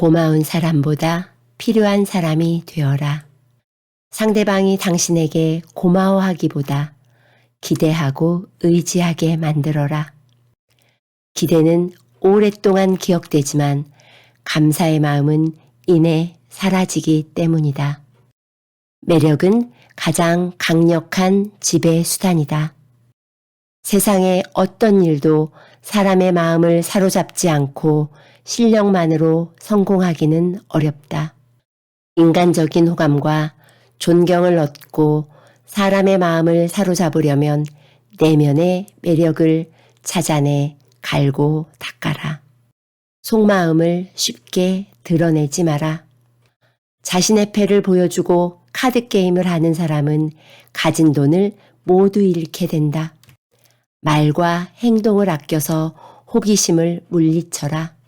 고마운 사람보다 필요한 사람이 되어라. 상대방이 당신에게 고마워하기보다 기대하고 의지하게 만들어라. 기대는 오랫동안 기억되지만 감사의 마음은 이내 사라지기 때문이다. 매력은 가장 강력한 지배 수단이다. 세상의 어떤 일도 사람의 마음을 사로잡지 않고 실력만으로 성공하기는 어렵다. 인간적인 호감과 존경을 얻고 사람의 마음을 사로잡으려면 내면의 매력을 찾아내 갈고 닦아라. 속마음을 쉽게 드러내지 마라. 자신의 패를 보여주고 카드게임을 하는 사람은 가진 돈을 모두 잃게 된다. 말과 행동을 아껴서 호기심을 물리쳐라.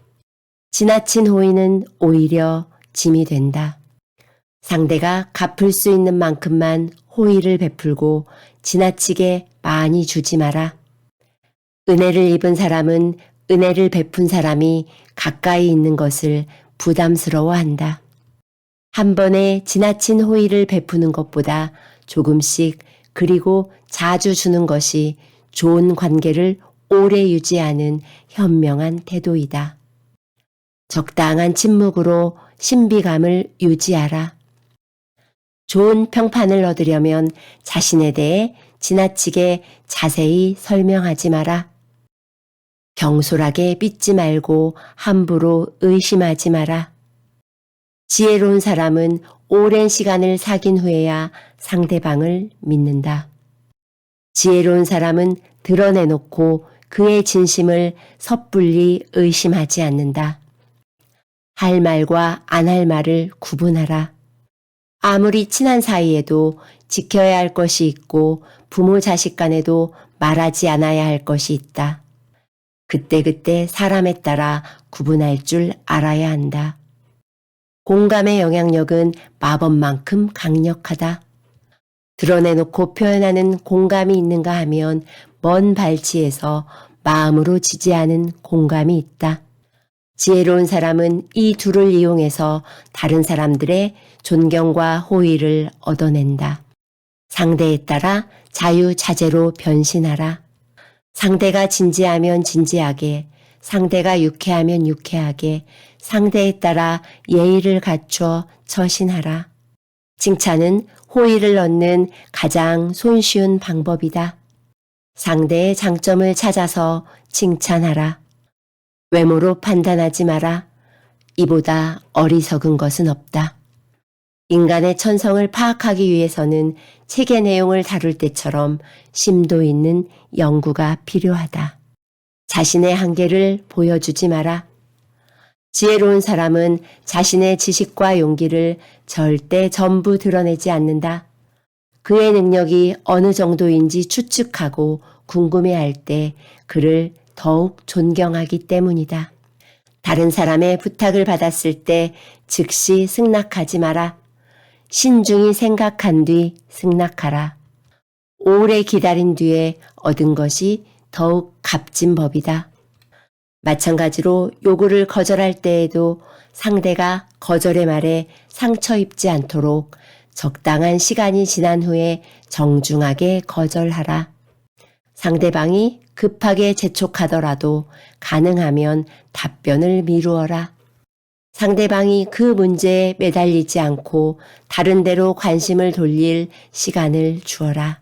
지나친 호의는 오히려 짐이 된다. 상대가 갚을 수 있는 만큼만 호의를 베풀고 지나치게 많이 주지 마라. 은혜를 입은 사람은 은혜를 베푼 사람이 가까이 있는 것을 부담스러워 한다. 한 번에 지나친 호의를 베푸는 것보다 조금씩 그리고 자주 주는 것이 좋은 관계를 오래 유지하는 현명한 태도이다. 적당한 침묵으로 신비감을 유지하라. 좋은 평판을 얻으려면 자신에 대해 지나치게 자세히 설명하지 마라. 경솔하게 믿지 말고 함부로 의심하지 마라. 지혜로운 사람은 오랜 시간을 사귄 후에야 상대방을 믿는다. 지혜로운 사람은 드러내놓고 그의 진심을 섣불리 의심하지 않는다. 할 말과 안 할 말을 구분하라. 아무리 친한 사이에도 지켜야 할 것이 있고 부모 자식 간에도 말하지 않아야 할 것이 있다. 그때그때 사람에 따라 구분할 줄 알아야 한다. 공감의 영향력은 마법만큼 강력하다. 드러내놓고 표현하는 공감이 있는가 하면 먼 발치에서 마음으로 지지하는 공감이 있다. 지혜로운 사람은 이 둘을 이용해서 다른 사람들의 존경과 호의를 얻어낸다. 상대에 따라 자유자재로 변신하라. 상대가 진지하면 진지하게, 상대가 유쾌하면 유쾌하게, 상대에 따라 예의를 갖춰 처신하라. 칭찬은 호의를 얻는 가장 손쉬운 방법이다. 상대의 장점을 찾아서 칭찬하라. 외모로 판단하지 마라. 이보다 어리석은 것은 없다. 인간의 천성을 파악하기 위해서는 책의 내용을 다룰 때처럼 심도 있는 연구가 필요하다. 자신의 한계를 보여주지 마라. 지혜로운 사람은 자신의 지식과 용기를 절대 전부 드러내지 않는다. 그의 능력이 어느 정도인지 추측하고 궁금해할 때 그를 더욱 존경하기 때문이다. 다른 사람의 부탁을 받았을 때 즉시 승낙하지 마라. 신중히 생각한 뒤 승낙하라. 오래 기다린 뒤에 얻은 것이 더욱 값진 법이다. 마찬가지로 요구를 거절할 때에도 상대가 거절의 말에 상처 입지 않도록 적당한 시간이 지난 후에 정중하게 거절하라. 상대방이 급하게 재촉하더라도 가능하면 답변을 미루어라. 상대방이 그 문제에 매달리지 않고 다른 데로 관심을 돌릴 시간을 주어라.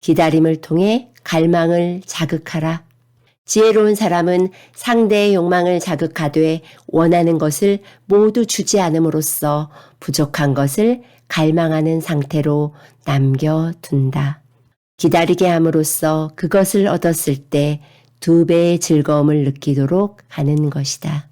기다림을 통해 갈망을 자극하라. 지혜로운 사람은 상대의 욕망을 자극하되 원하는 것을 모두 주지 않음으로써 부족한 것을 갈망하는 상태로 남겨둔다. 기다리게 함으로써 그것을 얻었을 때 두 배의 즐거움을 느끼도록 하는 것이다.